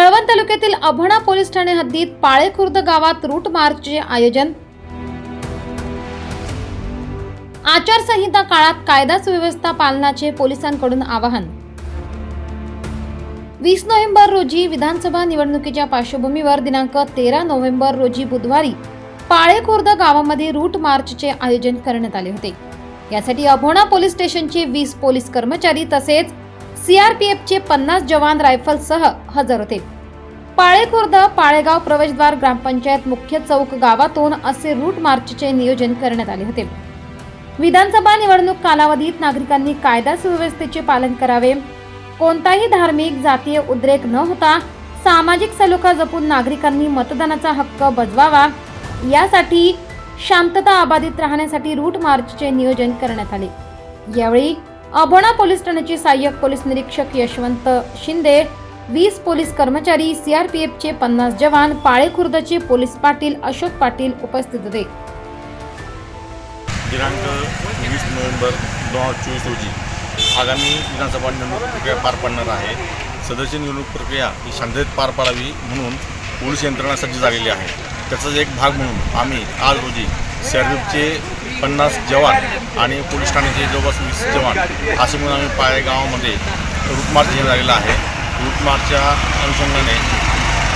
कळवण तालुक्यातील अभणा पोलीस ठाणे हद्दीत पाळेखुर्द गावात रूट मार्चचे आयोजन. आचारसंहिता काळात कायदा सुव्यवस्था पालनाचे पोलिसांकडून आवाहन. वीस नोव्हेंबर रोजी विधानसभा निवडणुकीच्या पार्श्वभूमीवर दिनांक तेरा नोव्हेंबर रोजी बुधवारी पाळेखुर्द गावामध्ये रूट मार्चचे आयोजन करण्यात आले होते. यासाठी अभोणा पोलीस स्टेशनचे वीस पोलीस कर्मचारी तसेच सीआरपीएफचे पन्नास जवान रायफलसह हजर होते. पाळेखुर्द पाळेगाव प्रवेशद्वार ग्रामपंचायत मुख्य चौक गावातून असे रूट मार्चचे नियोजन करण्यात आले होते. विधानसभा निवडणूक कालावधीत नागरिकांनी कायदा सुव्यवस्थेचे पालन करावे. कोणताही धार्मिक जातीय उद्रेक न होता सामाजिक सलोखा जपून नागरिकांनी मतदानाचा हक्क बजवावा. यासाठी शांतता अबाधित राहण्यासाठी रूट मार्चचे नियोजन करण्यात आले. यावेळी अभोणा पोलीस ठाण्याचे सहाय्यक पोलीस निरीक्षक यशवंत शिंदे वीस पोलीस कर्मचारी सीआरपीएफचे पन्नास जवान पाळेखुर्दचे पोलीस पाटील अशोक पाटील उपस्थित होते. दिनांक वीस नोव्हेंबर दोन हजार चोवीस रोजी आगामी विधानसभा निवडणूक प्रक्रिया पार पडणार आहे. सदस्य निवडणूक प्रक्रिया ही शांततेत पार पाडावी म्हणून पोलीस यंत्रणा सज्ज झालेली आहे. त्याचाच एक भाग म्हणून आम्ही आज रोजी शहरचे पन्नास जवान आणि पोलीस ठाण्याचे जवळपास वीस जवान असे म्हणून आम्ही पायगावामध्ये गावामध्ये घेण्यात आलेला आहे. रूटमार्चच्या अनुषंगाने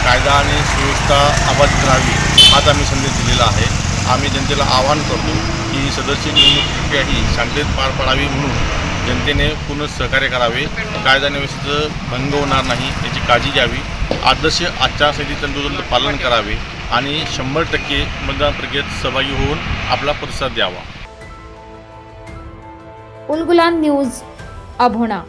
कायदा आणि सुव्यवस्था अबाधित राहावी हाच आम्ही संदेश दिलेला आहे. आम्ही जनतेला आवाहन करतो की सदस्य निवडणूक प्रक्रिया ही शांततेत पार पाडावी म्हणून जनतेने पूर्ण सहकार्य करावे. कायदा व्यवस्थेचं भंग होणार नाही याची काळजी घ्यावी. आदर्श आचारसंहितेचं तंतोतंत पालन करावे आणि शंभर टक्के मतदान प्रक्रियेत सहभागी होऊन आपला प्रतिसाद द्यावा. उलगुलान न्यूज अभोणा.